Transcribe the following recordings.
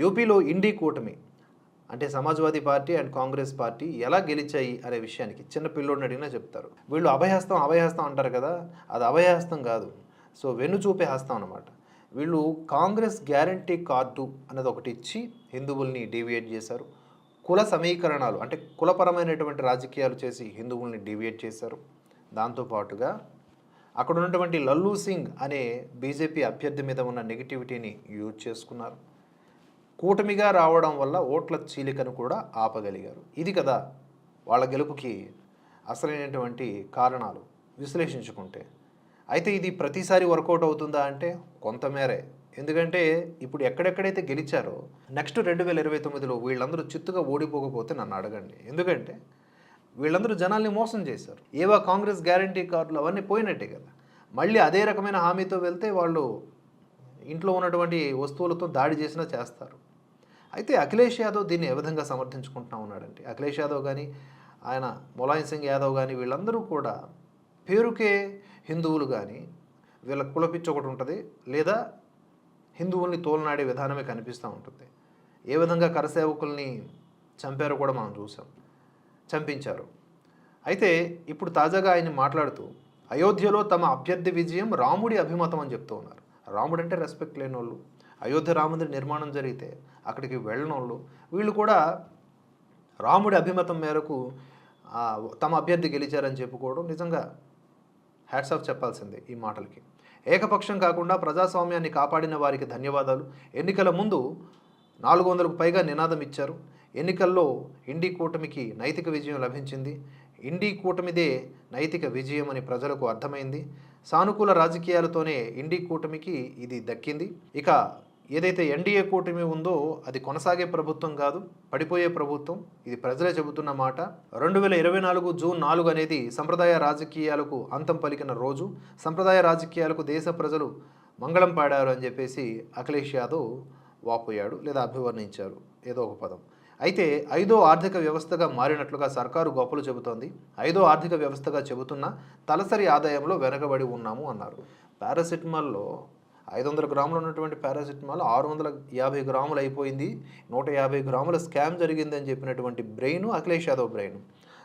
యూపీలో ఇండీ కూటమి అంటే Samajwadi party and Congress party ఎలా గెలిచాయి అనే విషయానికి చిన్న పిల్లోడిని అడిగినా చెప్తారు. వీళ్ళు అభయహస్తం అభయహస్తం అంటారు కదా అది అభయహస్తం కాదు. సో వెన్ను చూపే హస్తం అనమాట వీళ్ళు కాంగ్రెస్ గ్యారంటీ కార్డు అనేది ఒకటి ఇచ్చి హిందువుల్ని డీవియేట్ చేశారు. కుల సమీకరణాలు అంటే కులపరమైనటువంటి రాజకీయాలు చేసి హిందువుల్ని డీవియేట్ చేశారు. దాంతోపాటుగా అక్కడ ఉన్నటువంటి లల్లు సింగ్ అనే బీజేపీ అభ్యర్థి మీద ఉన్న నెగిటివిటీని యూజ్ చేసుకున్నారు. కూటమిగా రావడం వల్ల ఓట్ల చీలికను కూడా ఆపగలిగారు. ఇది కదా వాళ్ళ గెలుపుకి అసలైనటువంటి కారణాలు విశ్లేషించుకుంటే. అయితే ఇది ప్రతిసారి వర్కౌట్ అవుతుందా అంటే కొంతమేరే. ఎందుకంటే ఇప్పుడు ఎక్కడెక్కడైతే గెలిచారో నెక్స్ట్ రెండు వేల ఇరవై తొమ్మిదిలో వీళ్ళందరూ చిత్తుగా ఓడిపోకపోతే నన్ను అడగండి. ఎందుకంటే వీళ్ళందరూ జనాల్ని మోసం చేశారు. ఏవో కాంగ్రెస్ గ్యారంటీ కార్డులు అవన్నీ పోయినట్టే కదా. మళ్ళీ అదే రకమైన హామీతో వెళ్తే వాళ్ళు ఇంట్లో ఉన్నటువంటి వస్తువులతో దాడి చేసినా చేస్తారు. అయితే అఖిలేష్ యాదవ్ దీన్ని ఏ విధంగా సమర్థించుకుంటా ఉన్నాడంటే అఖిలేష్ యాదవ్ కానీ ఆయన ములాయం సింగ్ యాదవ్ కానీ వీళ్ళందరూ కూడా పేరుకే హిందువులు కానీ వీళ్ళ కులపిచ్చి ఒకటి ఉంటుంది లేదా హిందువుల్ని తోలనాడే విధానమే కనిపిస్తూ ఉంటుంది. ఏ విధంగా కరసేవకుల్ని చంపారో కూడా మనం చూసాం చంపించారు. అయితే ఇప్పుడు తాజాగా ఆయన మాట్లాడుతూ అయోధ్యలో తమ అభ్యర్థి విజయం రాముడి అభిమతం అని చెప్తూ ఉన్నారు. రాముడు అంటే రెస్పెక్ట్ లేని వాళ్ళు అయోధ్య రాముడి నిర్మాణం జరిగితే అక్కడికి వెళ్ళనోళ్ళు వీళ్ళు కూడా రాముడి అభిమతం మేరకు తమ అభ్యర్థి గెలిచారని చెప్పుకోవడం నిజంగా హ్యాట్స్ ఆఫ్ చెప్పాల్సిందే ఈ మాటలకి. ఏకపక్షం కాకుండా ప్రజాస్వామ్యాన్ని కాపాడిన వారికి ధన్యవాదాలు. ఎన్నికల ముందు నాలుగు వందలకు పైగా నినాదం ఇచ్చారు. ఎన్నికల్లో ఇండి కూటమికి నైతిక విజయం లభించింది. ఇండి కూటమిదే నైతిక విజయం అని ప్రజలకు అర్థమైంది. సానుకూల రాజకీయాలతోనే ఇండి కూటమికి ఇది దక్కింది. ఇక ఏదైతే ఎన్డీఏ కూటమి ఉందో అది కొనసాగే ప్రభుత్వం కాదు పడిపోయే ప్రభుత్వం. ఇది ప్రజలే చెబుతున్న మాట. రెండు వేల ఇరవై నాలుగు జూన్ నాలుగు అనేది సంప్రదాయ రాజకీయాలకు అంతం పలికిన రోజు. సంప్రదాయ రాజకీయాలకు దేశ ప్రజలు మంగళం పాడారు అని చెప్పేసి అఖిలేష్ యాదవ్ వాపోయాడు లేదా అభివర్ణించారు. ఏదో ఒక పదం. అయితే ఐదో ఆర్థిక వ్యవస్థగా మారినట్లుగా సర్కారు గొప్పలు చెబుతోంది. ఐదో ఆర్థిక వ్యవస్థగా చెబుతున్న తలసరి ఆదాయంలో వెనకబడి ఉన్నాము అన్నారు. పారాసిటమాల్లో ఐదు వందల గ్రాములు ఉన్నటువంటి పారాసిటమాల్ ఆరు వందల యాభై గ్రాములు అయిపోయింది. నూట యాభై గ్రాముల స్కామ్ జరిగింది అని చెప్పినటువంటి brain Akhilesh Yadav brain.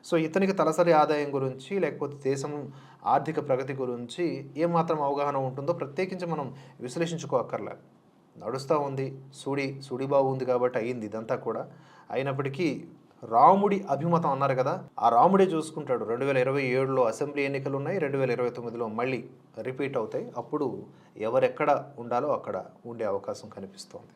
So ఇతనికి తలసరి ఆదాయం గురించి లేకపోతే దేశం ఆర్థిక ప్రగతి గురించి ఏమాత్రం అవగాహన ఉంటుందో ప్రత్యేకించి మనం విశ్లేషించుకోక్కర్లే. నడుస్తూ ఉంది. సూడి సూడిబాబు ఉంది కాబట్టి అయింది ఇదంతా కూడా. అయినప్పటికీ రాముడి అభిమతం అన్నారు కదా ఆ రాముడే చూసుకుంటాడు. రెండు వేల ఇరవై ఏడులో అసెంబ్లీ ఎన్నికలు ఉన్నాయి రెండు వేల ఇరవై తొమ్మిదిలో మళ్ళీ రిపీట్ అవుతాయి. అప్పుడు ఎవరెక్కడ ఉండాలో అక్కడ ఉండే అవకాశం కనిపిస్తోంది.